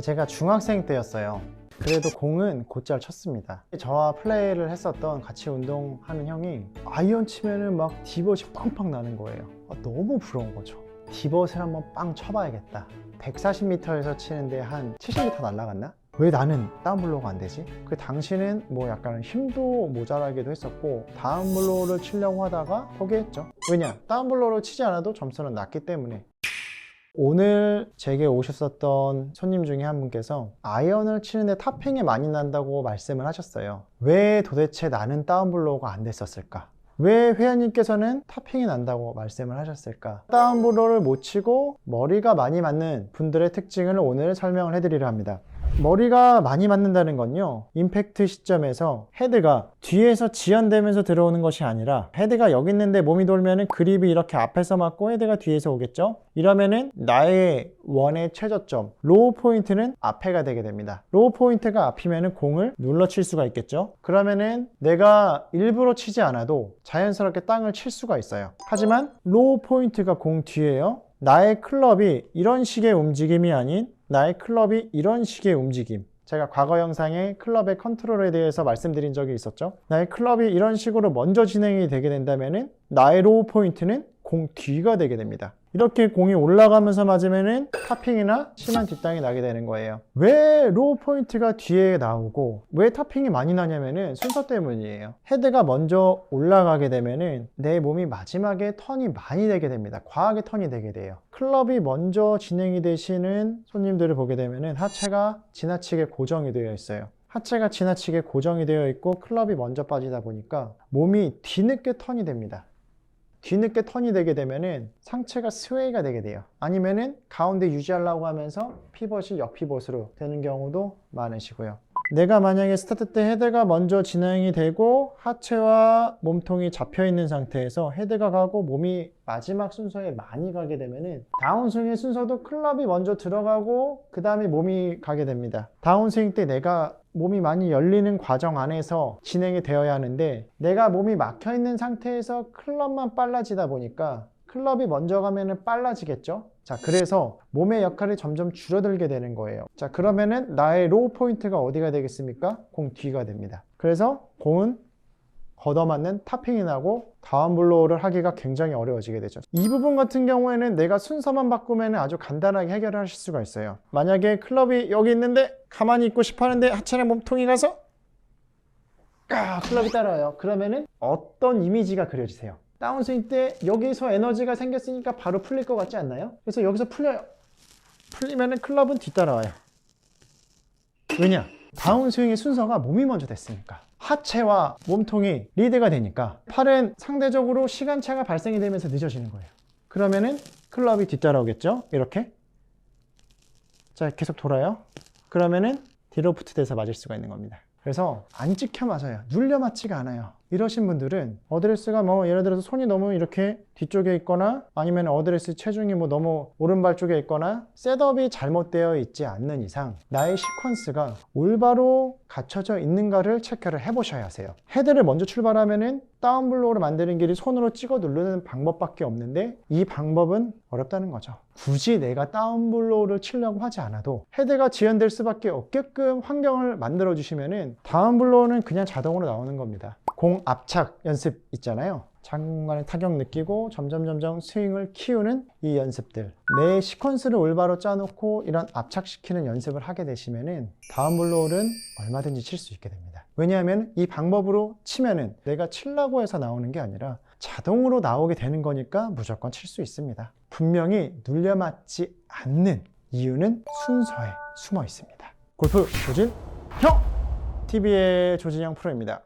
제가 중학생 때였어요. 그래도 공은 곧잘 쳤습니다. 저와 플레이를 했었던 같이 운동하는 형이 아이언 치면은 막 디봇이 빵빵 나는 거예요. 아, 너무 부러운 거죠. 디봇을 한번 빵 쳐봐야겠다. 140m에서 치는데 한 70m 날아갔나? 왜 나는 다운블로우가 안 되지? 그 당시는 뭐 약간 힘도 모자라기도 했었고 다운블로우를 치려고 하다가 포기했죠. 왜냐? 다운블로우를 치지 않아도 점수는 낮기 때문에 오늘 제게 오셨었던 손님 중에 한 분께서 아이언을 치는데 탑핑이 많이 난다고 말씀을 하셨어요. 왜 도대체 나는 다운블로우가 안 됐었을까? 왜 회원님께서는 탑핑이 난다고 말씀을 하셨을까? 다운블로우를 못 치고 머리가 많이 맞는 분들의 특징을 오늘 설명을 해드리려 합니다. 머리가 많이 맞는다는 건요 임팩트 시점에서 헤드가 뒤에서 지연되면서 들어오는 것이 아니라 헤드가 여기 있는데 몸이 돌면은 그립이 이렇게 앞에서 맞고 헤드가 뒤에서 오겠죠? 이러면은 나의 원의 최저점 로우 포인트는 앞에가 되게 됩니다. 로우 포인트가 앞이면은 공을 눌러 칠 수가 있겠죠? 그러면은 내가 일부러 치지 않아도 자연스럽게 땅을 칠 수가 있어요. 하지만 로우 포인트가 공 뒤에요 나의 클럽이 이런 식의 움직임이 아닌 나의 클럽이 이런 식의 움직임. 제가 과거 영상에 클럽의 컨트롤에 대해서 말씀드린 적이 있었죠. 나의 클럽이 이런 식으로 먼저 진행이 되게 된다면은 나의 로우 포인트는 공 뒤가 되게 됩니다. 이렇게 공이 올라가면서 맞으면은 타핑이나 심한 뒷땅이 나게 되는 거예요. 왜 로우 포인트가 뒤에 나오고 왜 타핑이 많이 나냐면은 순서 때문이에요. 헤드가 먼저 올라가게 되면은 내 몸이 마지막에 턴이 많이 되게 됩니다. 과하게 턴이 되게 돼요. 클럽이 먼저 진행이 되시는 손님들을 보게 되면은 하체가 지나치게 고정이 되어 있어요. 하체가 지나치게 고정이 되어 있고 클럽이 먼저 빠지다 보니까 몸이 뒤늦게 턴이 됩니다. 뒤늦게 턴이 되게 되면은 상체가 스웨이가 되게 돼요. 아니면은 가운데 유지하려고 하면서 피벗이 역피벗으로 되는 경우도 많으시고요. 내가 만약에 스타트 때 헤드가 먼저 진행이 되고 하체와 몸통이 잡혀 있는 상태에서 헤드가 가고 몸이 마지막 순서에 많이 가게 되면은 다운스윙의 순서도 클럽이 먼저 들어가고 그 다음에 몸이 가게 됩니다. 다운스윙 때 내가 몸이 많이 열리는 과정 안에서 진행이 되어야 하는데 내가 몸이 막혀 있는 상태에서 클럽만 빨라지다 보니까 클럽이 먼저 가면은 빨라지겠죠? 자, 그래서 몸의 역할이 점점 줄어들게 되는 거예요. 자, 그러면은 나의 로우 포인트가 어디가 되겠습니까? 공 뒤가 됩니다. 그래서 공은 걷어맞는 타핑이 나고 다운블로우를 하기가 굉장히 어려워지게 되죠. 이 부분 같은 경우에는 내가 순서만 바꾸면 아주 간단하게 해결을 하실 수가 있어요. 만약에 클럽이 여기 있는데 가만히 있고 싶어 하는데 하체랑 몸통이 가서 까 클럽이 따라와요. 그러면은 어떤 이미지가 그려지세요? 다운스윙 때 여기서 에너지가 생겼으니까 바로 풀릴 것 같지 않나요? 그래서 여기서 풀려요. 풀리면은 클럽은 뒤따라와요. 왜냐? 다운스윙의 순서가 몸이 먼저 됐으니까. 하체와 몸통이 리드가 되니까 팔은 상대적으로 시간차가 발생이 되면서 늦어지는 거예요. 그러면은 클럽이 뒤따라오겠죠? 이렇게. 자, 계속 돌아요. 그러면은 디로프트 돼서 맞을 수가 있는 겁니다. 그래서 안 찍혀 맞아요. 눌려 맞지가 않아요. 이러신 분들은 어드레스가 뭐 예를 들어서 손이 너무 이렇게 뒤쪽에 있거나 아니면 어드레스 체중이 뭐 너무 오른발 쪽에 있거나 셋업이 잘못되어 있지 않는 이상 나의 시퀀스가 올바로 갖춰져 있는가를 체크를 해보셔야 하세요. 헤드를 먼저 출발하면은 다운블로우를 만드는 길이 손으로 찍어 누르는 방법밖에 없는데 이 방법은 어렵다는 거죠. 굳이 내가 다운블로우를 치려고 하지 않아도 헤드가 지연될 수밖에 없게끔 환경을 만들어 주시면은 다운블로우는 그냥 자동으로 나오는 겁니다. 공 압착 연습 있잖아요. 장관의 타격 느끼고 점점 점점 스윙을 키우는 이 연습들 내 시퀀스를 올바로 짜놓고 이런 압착시키는 연습을 하게 되시면은 다음 블로우는 얼마든지 칠 수 있게 됩니다. 왜냐하면 이 방법으로 치면은 내가 칠라고 해서 나오는 게 아니라 자동으로 나오게 되는 거니까 무조건 칠 수 있습니다. 분명히 눌려 맞지 않는 이유는 순서에 숨어 있습니다. 골프 조진 형 TV의 조진영 프로입니다.